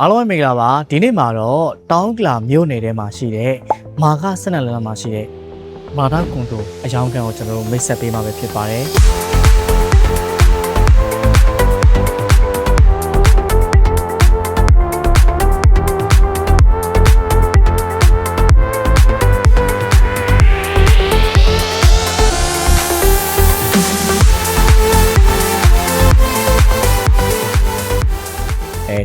အားလုံးပဲမင်္ဂလာပါဒီနေ့မှာတော့တောင်းကလာမြို့နယ်ထဲမှာရှိတဲ့မာကဆက်နက်လမ်းမှာရှိတဲ့မာတာကွန်တိုအယောင်ကန်ကိုကျွန်တော်တို့မိတ်ဆက်ပေးမှာပဲဖြစ်ပါတယ်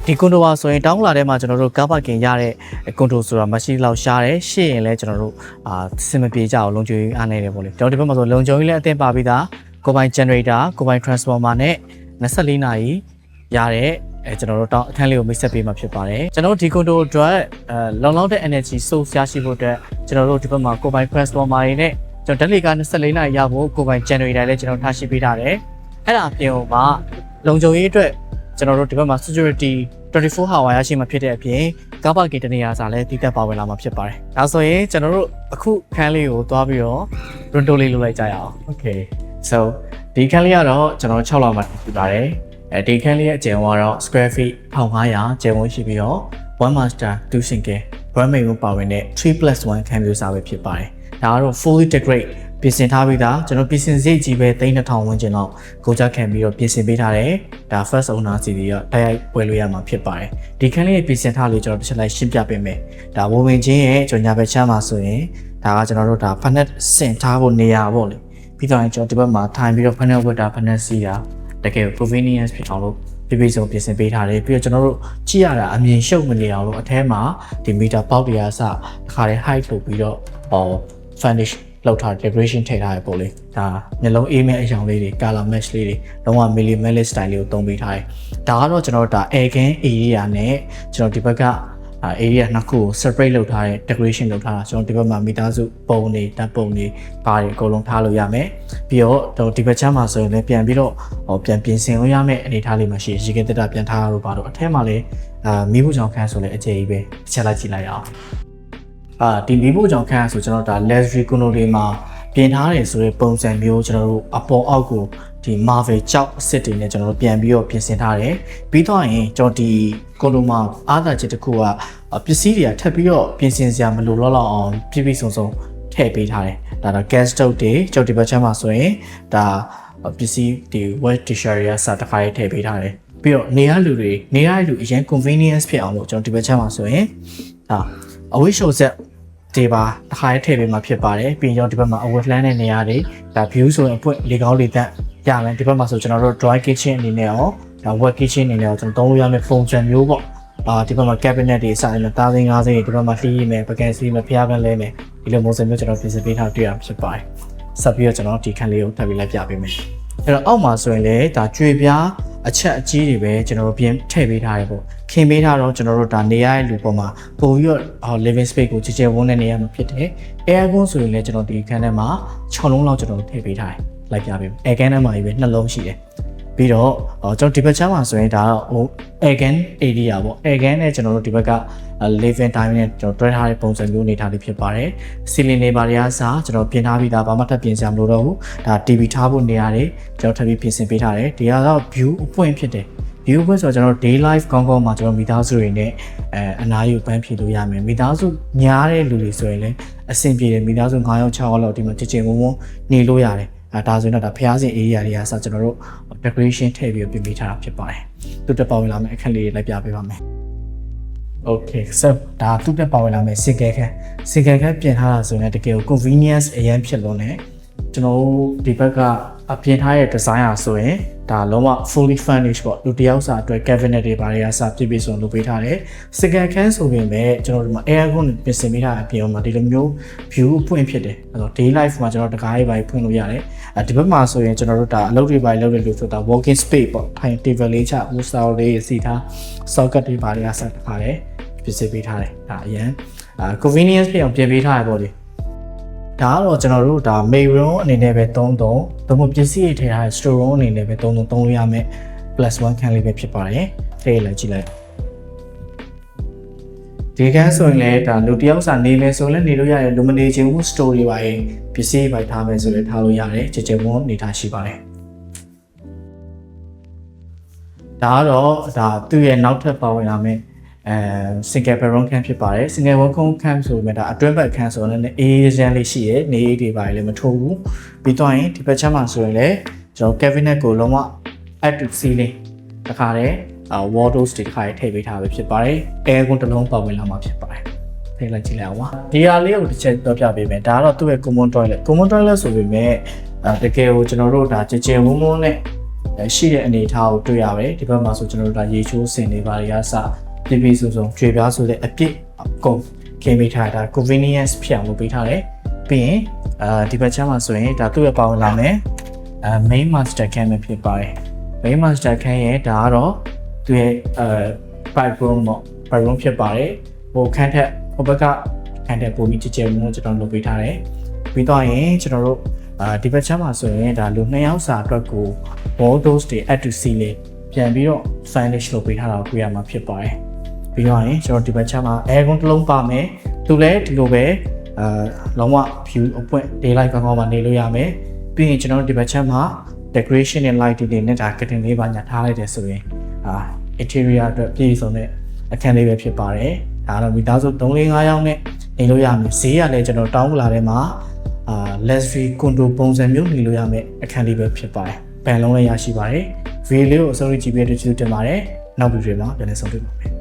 ဒီကွန်တိုပါဆိုရင်တောင်းကလာထဲမှာကျွန်တော်တို့ကားပါကင်ရတဲ့ကွန်တိုဆိုတာမရှိလောက်ရှားတယ်ရှေ့ရင်လည်းကျွန်တော်တို့အာစင်မပြေကြအောင်လုံခြုံရေးအားနေတယ်ပေါ့လေကျွန်တော်ဒီဘက်မှာဆိုလုံခြုံရေးလည်းအသင့်ပါပြီးသားကိုပိုင် generator ကိုပိုင် transformer နဲ့24နာရီရတဲ့အဲကျွန်တော်တို့တောင်းအခန်းလေးကိုမိတ်ဆက်ပေးမှာဖြစ်ပါတယ်ကျွန်တော်တို့ဒီကွန်တိုအတွက်အဲလုံလောက်တဲ့ energy source ရရှိဖို့အတွက်ကျွန်တော်တို့ဒီဘက်မှာကိုပိုင် transformer တွေနဲ့ကျွန်တော်ဓာတ်လေက24နာရီရဖို့ကိုပိုင် generator လည်းကျွန်တော်ထားရှိပေးထားတယ်အဲ့ဒါအပြင်ဟိုမှာလုံခြုံရေးအတွက် ကျွန်တော်တို့ဒီဘက်မှာ security 24 hour ရရှိမှာဖြစ်တဲ့အပြင်ကားပါကင်တနေရာစာလည်းတည်တက်ပါဝင်လာမှာဖြစ်ပါတယ်။ဒါဆိုရင်ကျွန်တော်တို့အခုခန်းလေးကိုသွားပြီးတော့ runto လေးလုပ်လိုက်ကြရအောင်။ Okay. So ဒီခန်းလေးကတော့ကျွန်တော်6လောက်မှဖြစ်ပါတယ်။အဲဒီခန်းလေးရဲ့အကျယ်ဝန်းကတော့ square feet 1500ကျယ်ဝန်းရှိပြီးတော့ one master two single one main ကိုပါဝင်တဲ့ 3+1 ခန်းမျိုးစာပဲဖြစ်ပါတယ်။ဒါကတော့ fully decorate ပြင်ဆင်ထားပြီးသားကျွန်တော်ပြင်ဆင်စိတ်ကြီးပဲ3000ဝန်းကျင်တော့ကိုကြခံပြီးတော့ပြင်ဆင်ပေးထားတယ်ဒါ first owner စီတွေတော့တိုက်ရိုက်ပွဲလို့ရမှာဖြစ်ပါတယ်ဒီခန်းလေးပြင်ဆင်ထားလို့ကျွန်တော်တစ်ချက်လိုက်ရှင်းပြပေးမယ်ဒါဝဝင်ချင်းရဲ့ကြော်ညာဘက်ချမ်းမှာဆိုရင်ဒါကကျွန်တော်တို့ဒါဖက်နက်ဆင်ထားဖို့နေရာပေါ့လေပြီးတော့ကျွန်တော်ဒီဘက်မှာထိုင်ပြီးတော့ဖက်နက်ဝတ်တာဖက်နက်စီးတာတကယ် convenience ဖြစ်အောင်လို့ပြပြဆုံးပြင်ဆင်ပေးထားတယ်ပြီးတော့ကျွန်တော်တို့ကြည့်ရတာအမြင်ရှုပ်မနေအောင်လို့အထဲမှာဒီ meter ပေါက်တွေအစတစ်ခါတည်း height လုပ်ပြီးတော့ဟော finish လောက်ထား decoration ထည့်ထားရပေါ့လေဒါမျိုးလုံး aim ရဲ့အရောင်လေးတွေ color match လေးတွေလုံးဝ minimalist style လေးကိုသုံးပေးထားတယ်ဒါကတော့ကျွန်တော်တို့ဒါ air can area နဲ့ကျွန်တော်ဒီဘက်က area နှစ်ခုကို separate လုပ်ထားတဲ့ decoration လုပ်ထားတာကျွန်တော်ဒီဘက်မှာမိသားစုပုံတွေတပ်ပုံတွေပါတွေအကုန်လုံးထားလို့ရမယ်ပြီးတော့ဒီဘက်ချမ်းမှာဆိုရင်လည်းပြန်ပြီးတော့ဟောပြန်ပြင်ဆင်လို့ရမယ်အနေထားလေးမှာရှိရေကတက်တာပြန်ထားရလို့ပါတော့အထက်မှာလည်းအာမိဖို့ကြောင့်ခန်းဆိုလည်းအခြေကြီးပဲတစ်ချက်လိုက်ကြည့်လိုက်အောင် အာဒီမိဖို့ကြောင့်ခန့်ဆိုကျွန်တော်ဒါ luxury condo တွေမှာပြင်ထားတယ်ဆိုတဲ့ပုံစံမျိုးကျွန်တော်တို့အပေါ်အောက်ကိုဒီ Marvel ကြောက်အစ်စ်တွေနဲ့ကျွန်တော်တို့ပြန်ပြီးတော့ပြင်ဆင်ထားတယ်ပြီးတော့ရင်ကျွန်တော်ဒီ condo မှာအားသာချက်တစ်ခုကပစ္စည်းတွေကထပ်ပြီးတော့ပြင်ဆင်စရာမလိုတော့လောက်အောင်ပြည့်ပြည့်စုံစုံထည့်ပေးထားတယ်ဒါတော့ gas stove တွေကျွန်တော်ဒီဘက်ချမ်းမှာဆိုရင်ဒါပစ္စည်းဒီ wet t-shirt တွေကစတစ်ခါရေးထည့်ပေးထားတယ်ပြီးတော့နေရလူတွေနေရလူအရင် convenience ဖြစ်အောင်လို့ကျွန်တော်ဒီဘက်ချမ်းမှာဆိုရင်ဒါအဝိရှုံဆက် ဒီပါတစ်ခါရေးထည့်ပေးမှာဖြစ်ပါတယ်ပြီးရင်ကျွန်တော်ဒီဘက်မှာ overland တဲ့နေရာတွေဒါ view ဆိုရင်အပွင့်လေကောင်းလေသက်ရမယ်ဒီဘက်မှာဆိုကျွန်တော်တို့ dry kitchen အနေနဲ့ရောဒါ wet kitchen အနေနဲ့ရောကျွန်တော်သုံးလို့ရမယ့်ပုံစံမျိုးပေါ့အာဒီဘက်မှာ cabinet တွေစတယ်မှာတားသိန်း၅သိန်းဒီဘက်မှာလှီးရမယ်ပကံစီမယ်ဖျားပန်းလဲမယ်ဒီလိုပုံစံမျိုးကျွန်တော်ပြင်ဆင်ပေးထားတွေ့ရမှာဖြစ်ပါတယ်ဆက်ပြီးတော့ကျွန်တော်ဒီခန်းလေးကိုထပ်ပြီးလိုက်ပြပေးမယ် အဲ့တော့အောက်မှာဆိုရင်လည်းဒါကြွေပြားအချက်အကြီးတွေပဲကျွန်တော်တို့ပြင်ထည့်ပေးထားတယ်ပေါ့ခင်ပေးထားတော့ကျွန်တော်တို့ဒါနေရတဲ့လူပေါ်မှာပို့ပြီးတော့ living space ကိုကြည်ကြဲဝန်းတဲ့နေရာမှာဖြစ်တယ် air con ဆိုရင်လည်းကျွန်တော်ဒီခန်းထဲမှာ6လုံးလောက်ကျွန်တော်ထည့်ပေးထားတယ်လိုက်ပြပေးမယ် air can ထဲမှာကြီးပဲနှလုံးရှိတယ် ပြီးတော့ကျွန်တော်ဒီဘက်ချမ်းမှာဆိုရင်ဒါတော့ဟို air can area ပေါ့ air can နဲ့ကျွန်တော်တို့ဒီဘက်က living time နဲ့ကျွန်တော်တွဲထားတဲ့ပုံစံမျိုးနေထားလေးဖြစ်ပါတယ် ceiling တွေပါတွေအားစားကျွန်တော်ပြင်ထားပြီးသားဘာမှထပ်ပြင်စရာမလိုတော့ဘူးဒါ TV ထားဖို့နေရာတွေကျွန်တော်ထပ်ပြီးပြင်ဆင်ပေးထားတယ်ဒီကတော့ view အပွင့်ဖြစ်တယ် view ဘက်ဆိုတော့ကျွန်တော် day life ကောင်းကောင်းမှာကျွန်တော်မိသားစုတွေနဲ့အဲအနားယူပန်းဖြေလို့ရမယ်မိသားစုများတဲ့လူတွေဆိုရင်လည်းအဆင်ပြေတယ်မိသားစု9ယောက်6ယောက်လောက်ဒီမှာချစ်ချင်ဝုန်းဝုန်းနေလို့ရတယ် အဲဒါဆိုရင်တော့ဒါဖျားစင် area တွေကစကျွန်တော်တို့ decoration ထည့်ပြီးပြင်ပေးထားတာဖြစ်ပါတယ်သူတက်ပါဝင်လာမယ့်အခက်လေးတွေလိုက်ပြပေးပါမယ် Okay so ဒါသူတက်ပါဝင်လာမယ့် single ခန်း single ခန်းပြင်ထားတာဆိုရင်လည်းတကယ်ကို convenience အရင်ဖြစ်လို့ ਨੇ ကျွန်တော်တို့ဒီဘက်က အပြင်ထားရဲ့ design อ่ะဆိုရင်ဒါလုံးဝ fully furnished ပေါ့လူတစ်ယောက်စာအတွက် cabinet တွေဘာတွေအစားပြည့်ပြည့်စုံလုပ်ပေးထားတယ် second can ဆိုပေမဲ့ကျွန်တော်တို့ဒီမှာ aircon ပြင်ဆင်ပေးထားတဲ့အပြင်မှာဒီလိုမျိုး view ပွင့်ဖြစ်တယ်အဲ့တော့ day life မှာကျွန်တော်တကားရေးပိုင်းဖွင့်လို့ရတယ်အဲဒီဘက်မှာဆိုရင်ကျွန်တော်တို့ဒါအလုပ်တွေပိုင်းလုပ်ရလို့ဆိုတာ working space ပေါ့ထိုင် table လေးချ wood style လေးစီထား socket တွေဘာတွေအစားတခါတယ်ပြင်ဆင်ပေးထားတယ်ဒါအရင်အာ convenience ဖြစ်အောင်ပြင်ပေးထားရပေါ့လေ ဒါကတော့ကျွန်တော်တို့ဒါ main room အနေနဲ့ပဲသုံးသုံးသို့မဟုတ်ပစ္စည်းတွေထည့်ထားတဲ့ store room အနေနဲ့ပဲသုံးသုံးသုံးလို့ရမယ် plus 1 can လေးပဲဖြစ်ပါတယ်ထည့်လိုက်ကြည့်လိုက်ဒီကန်းဆိုရင်လည်းဒါလူတယောက်စာနေမယ်ဆိုရင်လည်းနေလို့ရတယ်လူမနေချင်ဘူး story ပါရင်ပစ္စည်းပိုက်ထားမယ်ဆိုလည်းထားလို့ရတယ်ကြည်ကြဲဝန်းနေထားရှိပါတယ်ဒါကတော့ဒါသူ့ရဲ့နောက်ထပ်ပါဝင်လာမယ့် အဲ single bedroom camp ဖြစ်ပါတယ် single bedroom camp ဆိုပေမဲ့ဒါအတွင်းဘက်ခန်းဆိုတော့လည်းအေးရမ်းလေးရှိရယ်နေအိတ်တွေပါလေမထိုးဘူးပြီးတော့ရင်ဒီဘက်ချက်မှာဆိုရင်လည်းကျွန်တော် cabinet ကိုလုံးဝ add to ceiling တခါတည်းအာ wall doors တွေတခါတည်းထည့်ပေးထားပဲဖြစ်ပါတယ် air con တစ်လုံးပါဝင်လာမှာဖြစ်ပါတယ်ထည့်လိုက်ကြည့်လိုက်အောင်ပါဒီဟာလေးကိုတစ်ချက်ပြောပြပေးမယ်ဒါကတော့သူ့ရဲ့ common toilet common toilet ဆိုပေမဲ့အဲတကယ်ကိုကျွန်တော်တို့ဒါကြကြဝုန်းဝုန်းနဲ့အဲရှိတဲ့အနေအထားကိုတွေ့ရတယ်ဒီဘက်မှာဆိုကျွန်တော်တို့ဒါရေချိုးစင်တွေပါတွေကစ ပြပြစုံစုံကြွေပြားဆိုတဲ့အပြစ်အကုန်ခင်းပေးထားတာ convenience ဖြစ်အောင်လုပ်ပေးထားတယ်ပြီးရင်အာဒီဘက်ချမ်းမှာဆိုရင်ဒါသူ့ရဲ့ပါဝင်လာမယ်အဲ main master cam ပဲဖြစ်ပါတယ် main master ခန်းရဲ့ဒါကတော့သူရဲ့အဲ private room ပေါ့ private room ဖြစ်ပါတယ်ဟိုခန်းထက်ဟိုဘက်ကခန်းထက်ပုံပြီးကြည်ကြဲမှုကျွန်တော်လုပ်ပေးထားတယ်ပြီးတော့ရင်ကျွန်တော်တို့အာဒီဘက်ချမ်းမှာဆိုရင်ဒါလူနှစ်ယောက်စာအတွက်ကို wall doors တွေ add to ceiling ပြန်ပြီးတော့ finish လုပ်ပေးထားတာကိုတွေ့ရမှာဖြစ်ပါတယ် ပြီးတော့ရင်ကျွန်တော်ဒီဘက်ချမ်းမှာ air con တစ်လုံးပါမယ်သူလည်းဒီလိုပဲအာလုံးဝ view အပွင့် daylight ကောင်းကောင်းမှနေလို့ရမယ်ပြီးရင်ကျွန်တော်တို့ဒီဘက်ချမ်းမှာ decoration နဲ့ light တွေနဲ့ဒါ curtain လေးပါညာထားလိုက်တယ်ဆိုရင်အာ interior အတွက်ပြည့်စုံတဲ့အခန်းလေးပဲဖြစ်ပါတယ်ဒါကတော့မိသားစု3 4 5ယောက်နဲ့နေလို့ရမယ်ဈေးကလည်းကျွန်တော်တောင်းလာထဲမှာအာ luxury condo ပုံစံမျိုးနေလို့ရမယ်အခန်းလေးပဲဖြစ်ပါတယ်ပန်လုံးလည်းရရှိပါတယ်ဗီဒီယိုလေးကိုအဆုံးထိကြည့်ပြီးတဲ့ကျေးဇူးတင်ပါတယ်နောက်ဗီဒီယိုမှာပြန်လည်ဆုံတွေ့ပါမယ်